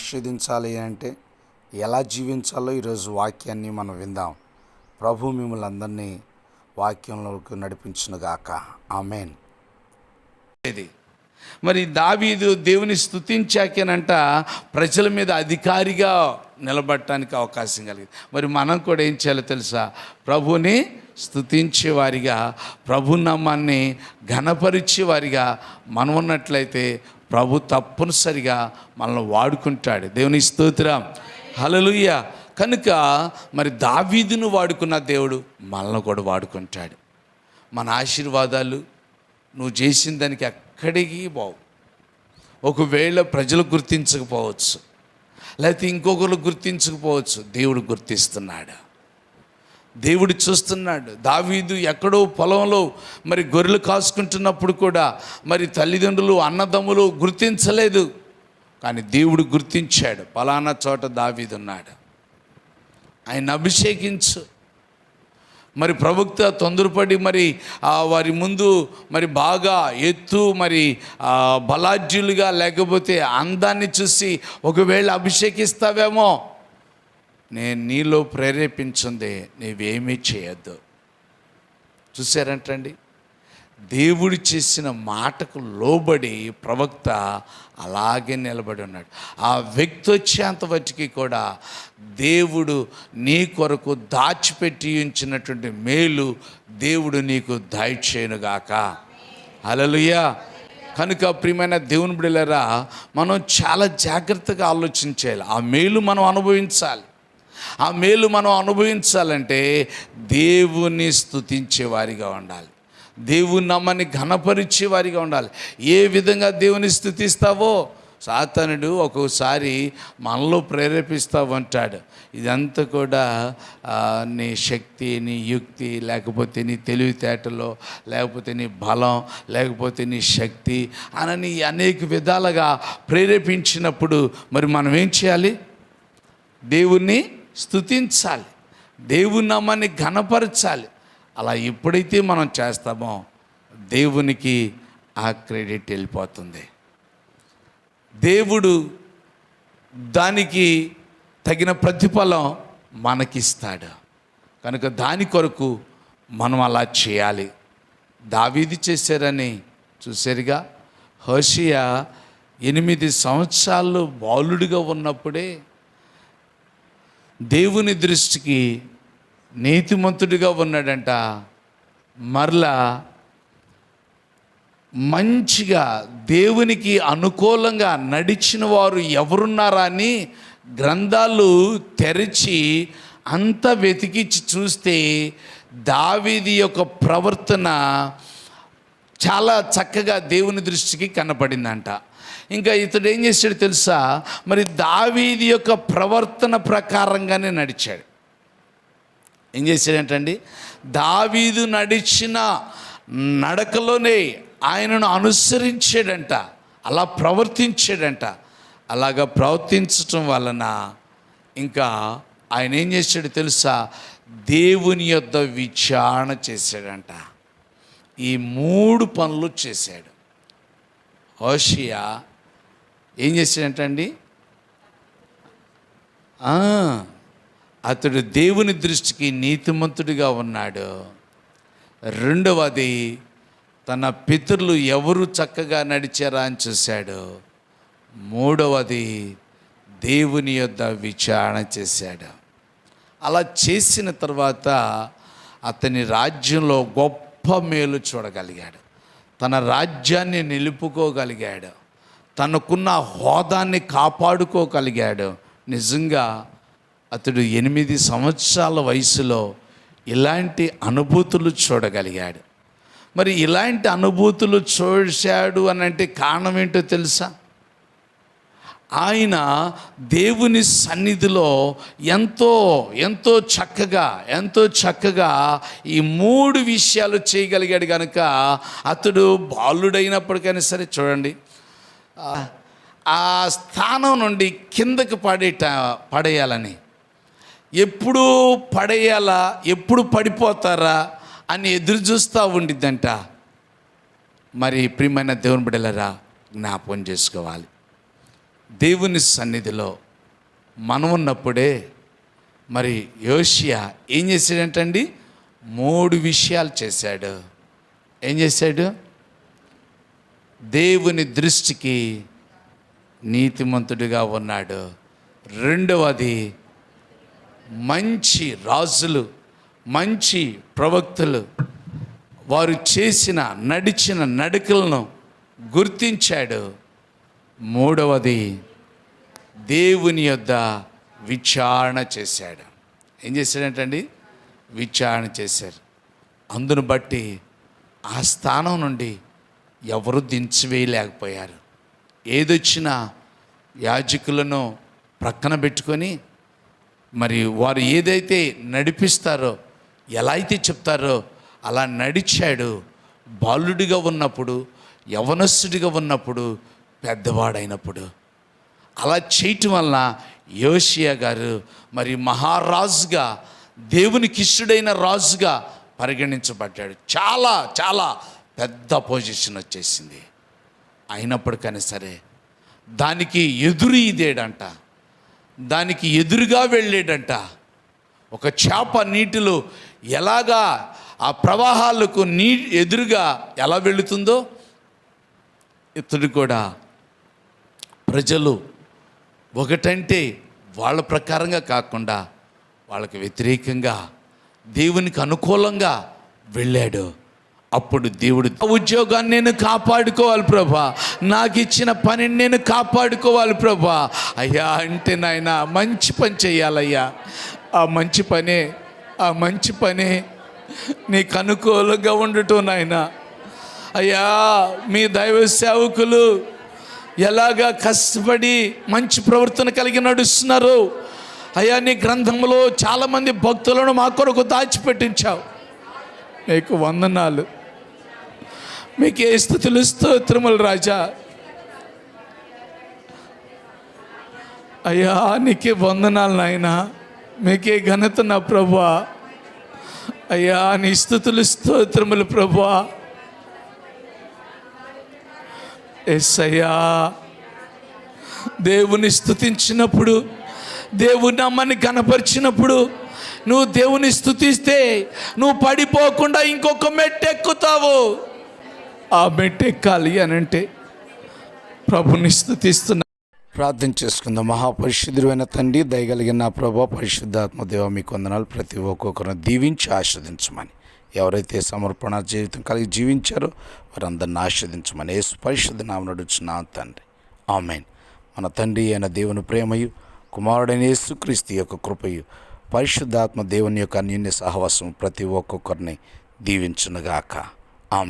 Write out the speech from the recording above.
ఆస్వాదించాలి అంటే ఎలా జీవించాలో ఈరోజు వాక్యాన్ని మనం విందాం. ప్రభు మిమ్మల్ని అందరినీ వాక్యంలోకి నడిపించునుగాక. ఆమెన్. ఇది. మరి దావీదు దేవుని స్తుతించాకేనంట ప్రజల మీద అధికారిగా నిలబడటానికి అవకాశం కలిగింది. మరి మనం కూడా ఏం చేయాలో తెలుసా? ప్రభుని స్థుతించేవారిగా ప్రభు నామాన్ని ఘనపరిచేవారిగా మనం ఉన్నట్లయితే ప్రభు తప్పనిసరిగా మనల్ని వాడుకుంటాడు. దేవుని స్తోత్రం. హలలుయ్య కనుక మరి దావీదును వాడుకున్న దేవుడు మనల్ని కూడా వాడుకుంటాడు. మన ఆశీర్వాదాలు నువ్వు చేసిన దానికి ఎక్కడికి బావు ఒకవేళ ప్రజలు గుర్తించకపోవచ్చు. లేకపోతే ఇంకొకరు గుర్తించకపోవచ్చు. దేవుడు గుర్తిస్తున్నాడు. దేవుడు చూస్తున్నాడు. దావీదు ఎక్కడో పొలంలో మరి గొర్రెలు కాసుకుంటున్నప్పుడు కూడా మరి తల్లిదండ్రులు అన్నదమ్ములు గుర్తించలేదు. కానీ దేవుడు గుర్తించాడు. పలానా చోట దావీదు ఉన్నాడు ఆయన అభిషేకించు. మరి ప్రవక్త తొందరపడి మరి వారి ముందు మరి బాగా ఎత్తు మరి ఆ, బలాఢ్యులుగా లేకపోతే అందాన్ని చూసి ఒకవేళ అభిషేకిస్తావేమో నేను నీలో ప్రేరేపించింది నీవేమీ చేయొద్దు. చూసారంటండి దేవుడు చేసిన మాటకు లోబడి ప్రవక్త అలాగే నిలబడి ఉన్నాడు. ఆ వ్యక్తి వచ్చేంత వరకు కూడా దేవుడు నీ కొరకు దాచిపెట్టి ఉంచినటువంటి మేలు దేవుడు నీకు దాయిచేయునుగాక హల్లెలూయా. కనుక ప్రియమైన దేవుని బిడలరా మనం చాలా జాగ్రత్తగా ఆలోచించాలి ఆ మేలు మనం అనుభవించాలి. ఆ మేలు మనం అనుభవించాలంటే దేవుని స్థుతించే వారిగా ఉండాలి. దేవుని నమ్మని ఘనపరిచే వారిగా ఉండాలి. ఏ విధంగా దేవుని స్థుతిస్తావో? సాతనుడు ఒక్కోసారి మనలో ప్రేరేపిస్తావు అంటాడు. ఇదంతా కూడా నీ శక్తి నీ యుక్తి లేకపోతే నీ తెలివితేటలో లేకపోతే నీ బలం లేకపోతే నీ శక్తి అనని అనేక విధాలుగా ప్రేరేపించినప్పుడు మరి మనం ఏం చేయాలి? దేవుణ్ణి స్తుతించాలి. దేవుని నామాన్ని ఘనపరచాలి. అలా ఎప్పుడైతే మనం చేస్తామో దేవునికి ఆ క్రెడిట్ వెళ్ళిపోతుంది. దేవుడు దానికి తగిన ప్రతిఫలం మనకిస్తాడు. కనుక దాని కొరకు మనం అలా చేయాలి. దావీది చేశారని చూసారుగా హోషియా ఎనిమిది సంవత్సరాలు బాలుడిగా ఉన్నప్పుడే దేవుని దృష్టికి నీతిమంతుడిగా ఉన్నాడంట. మరలా మంచిగా దేవునికి అనుకూలంగా నడిచిన వారు ఎవరున్నారా అని గ్రంథాలు తెరిచి అంత వెతికిచ్చి చూస్తే దావీది యొక్క ప్రవర్తన చాలా చక్కగా దేవుని దృష్టికి కనపడిందంట. ఇంకా ఇతడు ఏం చేశాడు తెలుసా? మరి దావీది యొక్క ప్రవర్తన ప్రకారంగానే నడిచాడు. ఏం చేశాడంటండి? దావీదు నడిచిన నడకలోనే ఆయనను అనుసరించాడంట అలా ప్రవర్తించాడంట. అలాగా ప్రవర్తించటం వలన ఇంకా ఆయన ఏం చేశాడు తెలుసా? దేవుని యొద్ద విచారణ చేశాడంట. ఈ మూడు పనులు చేశాడు. హోషియా ఏం చేశాడంటండి? అతడు దేవుని దృష్టికి నీతిమంతుడిగా ఉన్నాడు. రెండవది తన పితరులు ఎవరు చక్కగా నడిచారా అని చూశాడు. మూడవది దేవుని యొద్ద విచారణ చేశాడు. అలా చేసిన తర్వాత అతని రాజ్యంలో గొప్ప మేలు చూడగలిగాడు. తన రాజ్యాన్ని నిలుపుకోగలిగాడు. తనకున్న హోదాన్ని కాపాడుకోగలిగాడు. నిజంగా అతడు ఎనిమిది సంవత్సరాల వయసులో ఇలాంటి అనుభూతులు చూడగలిగాడు. మరి ఇలాంటి అనుభూతులు చూశాడు అని అంటే కారణం ఏంటో తెలుసా? ఆయన దేవుని సన్నిధిలో ఎంతో ఎంతో చక్కగా ఎంతో చక్కగా ఈ మూడు విషయాలు చేయగలిగాడు కనుక అతడు బాలుడైనప్పటికైనా సరే చూడండి. ఆ- స్థానం నుండి కిందకి పడేట పడేయాలని. ఎప్పుడు పడేయాలా ఎప్పుడు పడిపోతారా అని ఎదురు చూస్తూ ఉండిద్దంట. మరి ప్రియమైన దేవుని బిడలరా జ్ఞాపకం చేసుకోవాలి. దేవుని సన్నిధిలో మనం ఉన్నప్పుడే మరి యోషియా ఏం చేశాడంటండి? మూడు విషయాలు చేశాడు. ఏం చేశాడు? దేవుని దృష్టికి నీతిమంతుడిగా ఉన్నాడు. రెండవది మంచి రాజులు మంచి ప్రవక్తలు వారు చేసిన నడిచిన నడకలను గుర్తించాడు. మూడవది దేవుని యొద్ద విచారణ చేశాడు. ఏం చేశాడంటండి? విచారణ చేశారు. అందును బట్టి ఆ స్థానం నుండి ఎవరు దించివేయలేకపోయారు. ఏదొచ్చినా యాజకులను ప్రక్కన పెట్టుకొని మరి వారు ఏదైతే నడిపిస్తారో ఎలా అయితే చెప్తారో అలా నడిచాడు. బాలుడిగా ఉన్నప్పుడు యవనస్సుడిగా ఉన్నప్పుడు పెద్దవాడైనప్పుడు. అలా చేయటం వలన యోషియా గారు మరి మహారాజుగా దేవునికి ఇష్టడైన రాజుగా పరిగణించబడ్డాడు. చాలా చాలా పెద్ద పొజిషన్ వచ్చేసింది. అయినప్పటికైనా సరే దానికి ఎదురు ఇదేడంట. దానికి ఎదురుగా వెళ్ళేడంట. ఒక చేప నీటిలో ఎలాగా ఆ ప్రవాహాలకు నీ ఎదురుగా ఎలా వెళుతుందో ఇతడు కూడా ప్రజలు ఒకటంటే వాళ్ళ ప్రకారంగా కాకుండా వాళ్ళకి వ్యతిరేకంగా దేవునికి అనుకూలంగా వెళ్ళాడు. అప్పుడు దేవుడు "ఆ ఉద్యోగాన్ని నేను కాపాడుకోవాలి ప్రభా. నాకు ఇచ్చిన పనిని నేను కాపాడుకోవాలి ప్రభా. అయ్యా అంటే నాయన మంచి పని చేయాలయ్యా ఆ మంచి పనే ఆ మంచి పనే నీకు అనుకూలంగా ఉండటం నాయన. అయ్యా మీ దైవ సేవకులు ఎలాగా కష్టపడి మంచి ప్రవర్తన కలిగి నడుస్తున్నారు? అయ్యా నీ గ్రంథంలో చాలామంది భక్తులను మా కొరకు దాచిపెట్టించావు. మీకు వందనాలు. మీకు ఏ స్థుతులు స్తోత్రములు రాజా. అయ్యా నీకే వందనాలు నాయన. మీకే ఘనత నా ప్రభా అయ్యా నీ స్థుతులు స్తోత్రములు ప్రభా ఎస్ అయ్యా దేవుని స్థుతించినప్పుడు దేవుని నమ్మని కనపరిచినప్పుడు నువ్వు దేవుని స్థుతిస్తే నువ్వు పడిపోకుండా ఇంకొక మెట్టెక్కుతావు ఆ మెట్టు ఎక్కాలి అని అంటే ప్రభుని స్థుతిస్తున్నా ప్రార్థన చేసుకుందాం. మహాపరిశుద్ధుడైన తండ్రి దయగలిగిన నా ప్రభా పరిశుద్ధాత్మ దేవ మీ కొందనాలు ప్రతి ఒక్కొక్కరిని దీవించి ఆస్వాదించమని ఎవరైతే సమర్పణ జీవితం కలిగి జీవించారో వారందరిని ఆస్వాదించమని ఏ పరిశుద్ధ నామ తండ్రి. ఆమెన్. మన తండ్రి అయిన దేవుని ప్రేమయు కుమారుడైన యేసుక్రీస్తు యొక్క కృపయు పరిశుద్ధాత్మ దేవుని యొక్క అన్యోన్య సహవాసం ప్రతి ఒక్కొక్కరిని దీవించునుగాక. ఆమె